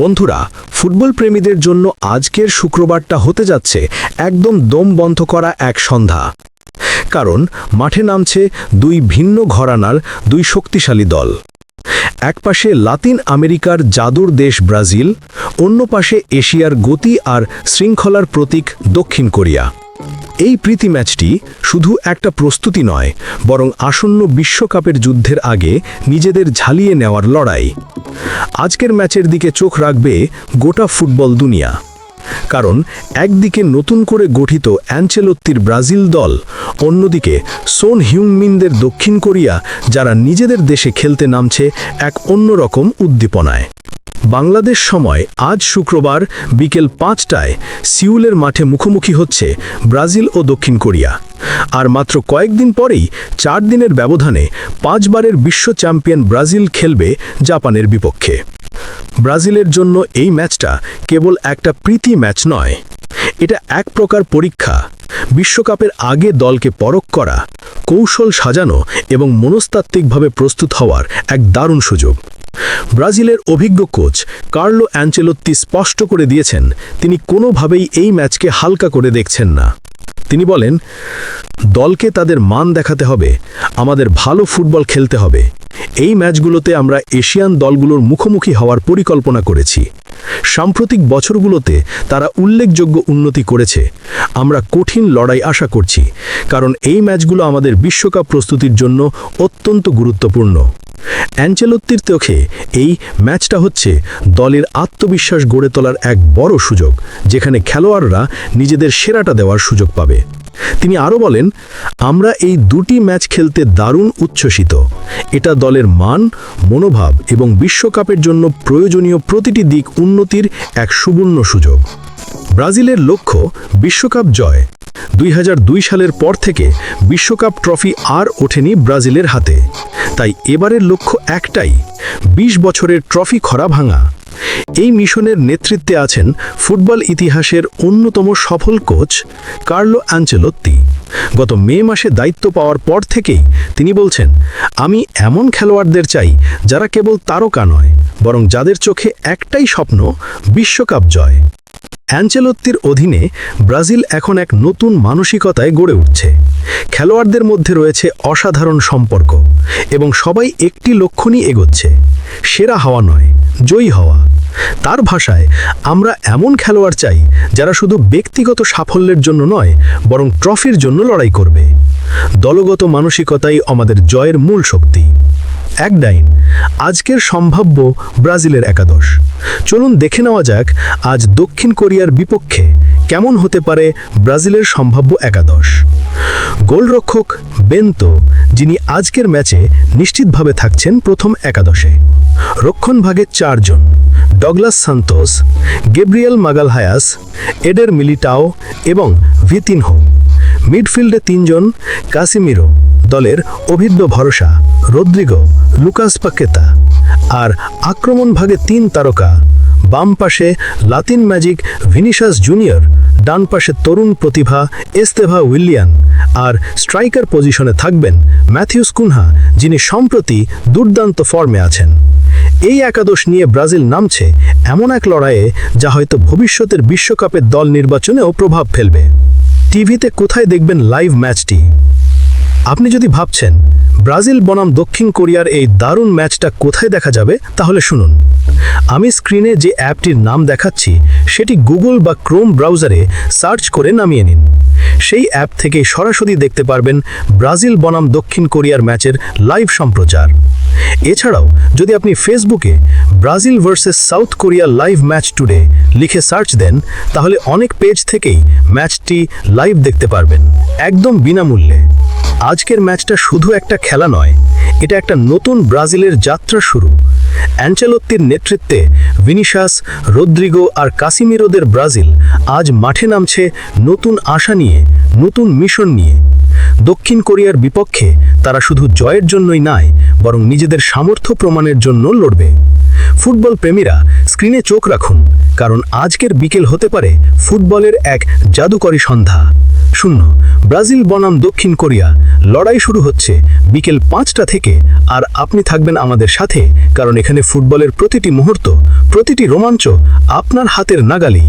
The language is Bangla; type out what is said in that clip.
বন্ধুরা, ফুটবল প্রেমীদের জন্য আজকের শুক্রবারটা হতে যাচ্ছে একদম দম বন্ধ করা এক সন্ধ্যা। কারণ মাঠে নামছে দুই ভিন্ন ঘরানার দুই শক্তিশালী দল। একপাশে লাতিন আমেরিকার জাদুর দেশ ব্রাজিল, অন্য পাশে এশিয়ার গতি আর শৃঙ্খলার প্রতীক দক্ষিণ কোরিয়া। এই প্রীতি ম্যাচটি শুধু একটা প্রস্তুতি নয়, বরং আসন্ন বিশ্বকাপের যুদ্ধের আগে নিজেদের ঝালিয়ে নেওয়ার লড়াই। আজকের ম্যাচের দিকে চোখ রাখবে গোটা ফুটবল দুনিয়া। কারণ একদিকে নতুন করে গঠিত অ্যাঞ্চেলোত্তির ব্রাজিল দল, অন্যদিকে সোন হিউমিনদের দক্ষিণ কোরিয়া, যারা নিজেদের দেশে খেলতে নামছে এক অন্যরকম উদ্দীপনায়। বাংলাদেশ সময় আজ শুক্রবার বিকেল পাঁচটায় সিউলের মাঠে মুখোমুখি হচ্ছে ব্রাজিল ও দক্ষিণ কোরিয়া। আর মাত্র কয়েকদিন পরেই চার দিনের ব্যবধানে পাঁচবারের বিশ্ব চ্যাম্পিয়ন ব্রাজিল খেলবে জাপানের বিপক্ষে। ব্রাজিলের জন্য এই ম্যাচটা কেবল একটা প্রীতি ম্যাচ নয়, এটা এক প্রকার পরীক্ষা। বিশ্বকাপের আগে দলকে পরখ করা, কৌশল সাজানো এবং মনস্তাত্ত্বিকভাবে প্রস্তুত হওয়ার এক দারুণ সুযোগ। ব্রাজিলের অভিজ্ঞ কোচ কার্লো অ্যাঞ্চেলোত্তি স্পষ্ট করে দিয়েছেন, তিনি কোনোভাবেই এই ম্যাচকে হালকা করে দেখছেন না। তিনি বলেন, দলকে তাদের মান দেখাতে হবে, আমাদের ভালো ফুটবল খেলতে হবে। এই ম্যাচগুলোতে আমরা এশিয়ান দলগুলোর মুখোমুখি হওয়ার পরিকল্পনা করেছি। সাম্প্রতিক বছরগুলোতে তারা উল্লেখযোগ্য উন্নতি করেছে। আমরা কঠিন লড়াই আশা করছি, কারণ এই ম্যাচগুলো আমাদের বিশ্বকাপ প্রস্তুতির জন্য অত্যন্ত গুরুত্বপূর্ণ। অ্যাঞ্চেলোত্তির চোখে এই ম্যাচটা হচ্ছে দলের আত্মবিশ্বাস গড়ে তোলার এক বড় সুযোগ, যেখানে খেলোয়াড়রা নিজেদের সেরাটা দেওয়ার সুযোগ পাবে। তিনি আরও বলেন, আমরা এই দুটি ম্যাচ খেলতে দারুণ উচ্ছ্বসিত। এটা দলের মান, মনোভাব এবং বিশ্বকাপের জন্য প্রয়োজনীয় প্রতিটি দিক উন্নতির এক সুবর্ণ সুযোগ। ব্রাজিলের লক্ষ্য, বিশ্বকাপ জয়। দুই হাজার দুই সালের পর থেকে বিশ্বকাপ ট্রফি আর ওঠেনি ব্রাজিলের হাতে। তাই এবারের লক্ষ্য একটাই ২০ বছরের ট্রফি খরা ভাঙা। এই মিশনের নেতৃত্বে আছেন ফুটবল ইতিহাসের অন্যতম সফল কোচ কার্লো অ্যাঞ্চেলোত্তি গত মে মাসে দায়িত্ব পাওয়ার পর থেকেই তিনি বলছেন, আমি এমন খেলোয়াড়দের চাই যারা কেবল তারকা নয়, বরং যাদের চোখে একটাই স্বপ্ন, বিশ্বকাপ জয়। অ্যাঞ্চেলোত্তির অধীনে ব্রাজিল এখন এক নতুন মানসিকতায় গড়ে উঠছে। খেলোয়াড়দের মধ্যে রয়েছে অসাধারণ সম্পর্ক এবং সবাই একটি লক্ষ্য নিয়ে এগোচ্ছে, সেরা হওয়া নয়, জয়ী হওয়া। তার ভাষায়, আমরা এমন খেলোয়াড় চাই যারা শুধু ব্যক্তিগত সাফল্যের জন্য নয়, বরং ট্রফির জন্য লড়াই করবে। দলগত মানসিকতাই আমাদের জয়ের মূল শক্তি। এক ডাইন, আজকের সম্ভাব্য ব্রাজিলের একাদশ। চলুন দেখে নেওয়া যাক আজ দক্ষিণ কোরিয়ার বিপক্ষে কেমন হতে পারে ব্রাজিলের সম্ভাব্য একাদশ। গোলরক্ষক বেন্তো, যিনি আজকের ম্যাচে নিশ্চিতভাবে থাকছেন প্রথম একাদশে। রক্ষণভাগে চারজন Douglas Santos, Gabriel Magalhaes, Eder Militao এবং ভিতিনহো। মিডফিল্ডে তিনজন কাসিমিরো দলের অভিজ্ঞ ভরসা, রদ্রিগো, লুকাস পাকেতা আর আক্রমণ ভাগে তিন তারকা, বাম পাশে লাতিন ম্যাজিক ভিনিশাস জুনিয়র, ডান পাশে তরুণ প্রতিভা এস্তেভা উইলিয়ান আর স্ট্রাইকার পজিশনে থাকবেন ম্যাথিউস কুনহা, যিনি সম্প্রতি দুর্দান্ত ফর্মে আছেন। এই একাদশ নিয়ে ব্রাজিল নামছে এমন এক লড়াইয়ে যা হয়তো ভবিষ্যতের বিশ্বকাপের দল নির্বাচনেও প্রভাব ফেলবে। টিভিতে কোথায় দেখবেন লাইভ ম্যাচটি? আপনি যদি ভাবছেন ব্রাজিল বনাম দক্ষিণ কোরিয়ার এই দারুণ ম্যাচটা কোথায় দেখা যাবে, তাহলে শুনুন। আমি স্ক্রিনে যে অ্যাপটির নাম দেখাচ্ছি, সেটি গুগল বা ক্রোম ব্রাউজারে সার্চ করে নামিয়ে নিন। সেই অ্যাপ থেকে সরাসরি দেখতে পারবেন ব্রাজিল বনাম দক্ষিণ কোরিয়ার ম্যাচের লাইভ সম্প্রচার। এছাড়াও, যদি আপনি ফেসবুকে Brazil versus South Korea live match today লিখে সার্চ দেন, তাহলে অনেক পেজ থেকেই ম্যাচটি লাইভ দেখতে পারবেন, একদম বিনামূল্যে। আজকের ম্যাচটা শুধু একটা খেলা নয়, এটা একটা নতুন ব্রাজিলের যাত্রা শুরু। অ্যাঞ্চেলোত্তির নেতৃত্বে ভিনিশাস, রদ্রিগো আর কাসিমিরোদের ব্রাজিল আজ মাঠে নামছে নতুন আশা নিয়ে, নতুন মিশন নিয়ে। দক্ষিণ কোরিয়ার বিপক্ষে তারা শুধু জয়ের জন্যই নয় বরং নিজেদের সামর্থ্য প্রমাণের জন্য লড়বে। ফুটবল প্রেমীরা স্ক্রিনে চোখ রাখুন কারণ আজকের বিকেল হতে পারে ফুটবলের এক জাদুকরী সন্ধ্যা। শূন্য, ব্রাজিল বনাম দক্ষিণ কোরিয়া। লড়াই শুরু হচ্ছে বিকেল পাঁচটা থেকে। আর আপনি থাকবেন আমাদের সাথে, কারণ এখানে ফুটবলের প্রতিটি মুহূর্ত, প্রতিটি রোমাঞ্চ আপনার হাতের নাগালি